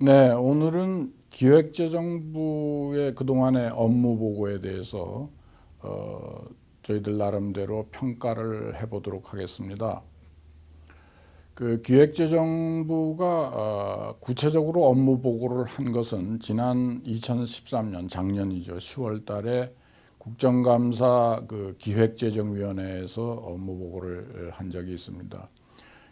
네, 오늘은 기획재정부의 그동안의 업무 보고에 대해서 어, 저희들 나름대로 평가를 해보도록 하겠습니다. 그 기획재정부가 어, 구체적으로 업무 보고를 한 것은 지난 2013년 작년이죠. 10월달에 국정감사 그 기획재정위원회에서 업무 보고를 한 적이 있습니다.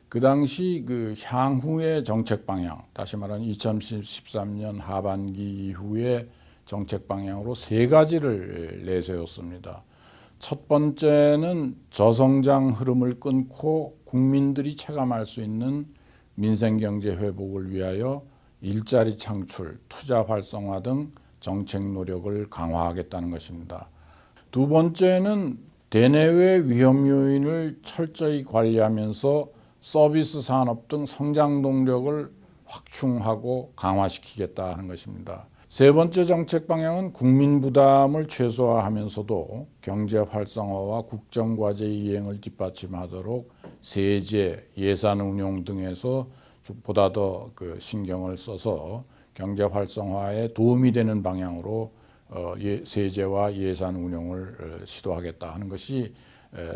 그 당시 그 향후의 정책 방향, 다시 말하면 2013년 하반기 이후의 정책 방향으로 세 가지를 내세웠습니다. 첫 번째는 저성장 흐름을 끊고 국민들이 체감할 수 있는 민생 경제 회복을 위하여 일자리 창출, 투자 활성화 등 정책 노력을 강화하겠다는 것입니다. 두 번째는 대내외 위험 요인을 철저히 관리하면서 서비스 산업 등 성장 동력을 확충하고 강화시키겠다 하는 것입니다. 세 번째 정책 방향은 국민 부담을 최소화하면서도 경제 활성화와 국정 과제 이행을 뒷받침하도록 세제, 예산 운용 등에서 보다 더 그 신경을 써서 경제 활성화에 도움이 되는 방향으로 어, 예, 세제와 예산 운용을 어, 시도하겠다 하는 것이 에,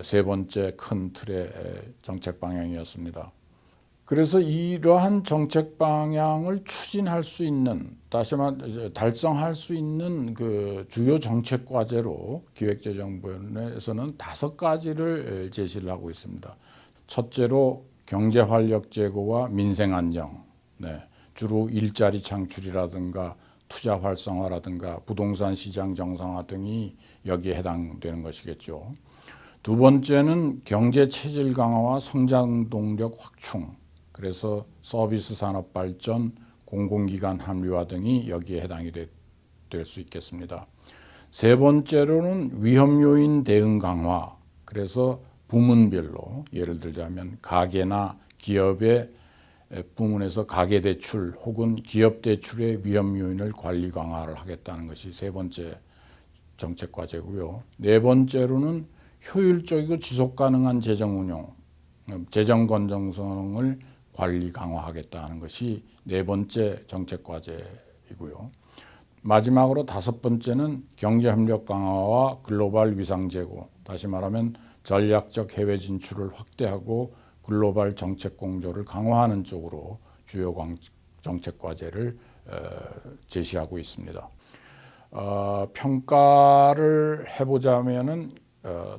세 번째 큰 틀의 에, 정책 방향이었습니다. 그래서 이러한 정책 방향을 추진할 수 있는 다시 이제 달성할 수 있는 그 주요 정책 과제로 기획재정부에서는 다섯 가지를 에, 제시를 하고 있습니다. 첫째로 경제 활력 제고와 민생 안정, 네, 주로 일자리 창출이라든가 투자 활성화라든가 부동산 시장 정상화 등이 여기에 해당되는 것이겠죠. 두 번째는 경제 체질 강화와 성장 동력 확충. 그래서 서비스 산업 발전, 공공기관 합리화 등이 여기에 해당이 될 수 있겠습니다. 세 번째로는 위험 요인 대응 강화. 그래서 부문별로 예를 들자면 가계나 기업의 부문에서 가계 대출 혹은 기업 대출의 위험 요인을 관리 강화를 하겠다는 것이 세 번째 정책 과제고요. 네 번째로는 효율적이고 지속 가능한 재정 운용, 재정 건전성을 관리 강화하겠다는 것이 네 번째 정책 과제이고요. 마지막으로 다섯 번째는 경제 협력 강화와 글로벌 위상 제고, 다시 말하면 전략적 해외 진출을 확대하고 글로벌 정책 공조를 강화하는 쪽으로 주요 정책 과제를 어, 제시하고 있습니다. 어, 평가를 해보자면은 어,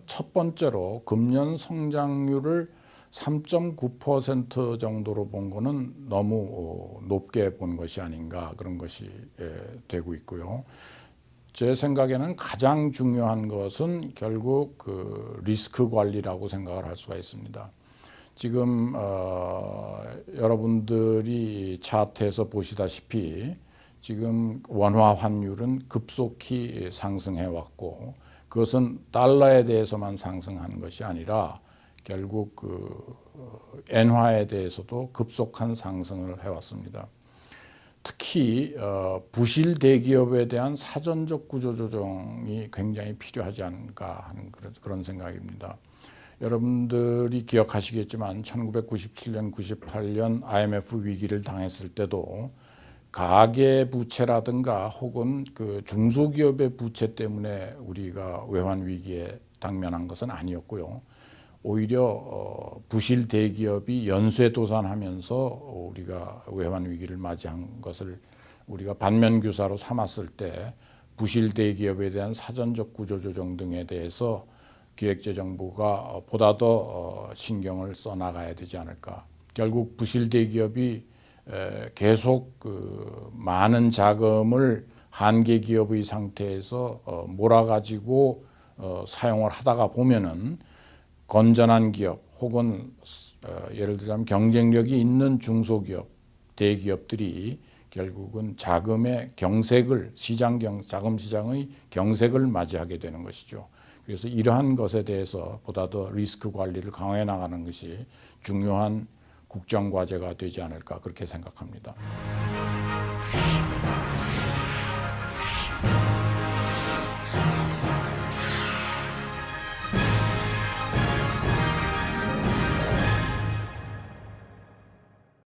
첫 번째로 금년 성장률을 3.9% 정도로 본 거는 너무 어, 높게 본 것이 아닌가 그런 것이 예, 되고 있고요. 제 생각에는 가장 중요한 것은 결국 그 리스크 관리라고 생각을 할 수가 있습니다. 지금 어, 여러분들이 차트에서 보시다시피 지금 원화 환율은 급속히 상승해 왔고 그것은 달러에 대해서만 상승하는 것이 아니라 결국 그 엔화에 대해서도 급속한 상승을 해왔습니다. 특히 어, 부실 대기업에 대한 사전적 구조 조정이 굉장히 필요하지 않을까 하는 그런 생각입니다. 여러분들이 기억하시겠지만 1997년, 98년 IMF 위기를 당했을 때도 가계 부채라든가 혹은 그 중소기업의 부채 때문에 우리가 외환 위기에 당면한 것은 아니었고요. 오히려 어, 부실 대기업이 연쇄 도산하면서 우리가 외환 위기를 맞이한 것을 우리가 반면 교사로 삼았을 때 부실 대기업에 대한 사전적 구조 조정 등에 대해서 기획재정부가 보다 더 어, 신경을 써 나가야 되지 않을까. 결국 부실 대기업이 계속 그 많은 자금을 한계 기업의 상태에서 어, 몰아가지고 어, 사용을 하다가 보면은 건전한 기업 혹은 예를 들자면 경쟁력이 있는 중소기업, 대기업들이 결국은 자금의 경색을 시장 경 자금 시장의 경색을 맞이하게 되는 것이죠. 그래서 이러한 것에 대해서 보다 더 리스크 관리를 강화해 나가는 것이 중요한 국정 과제가 되지 않을까 그렇게 생각합니다.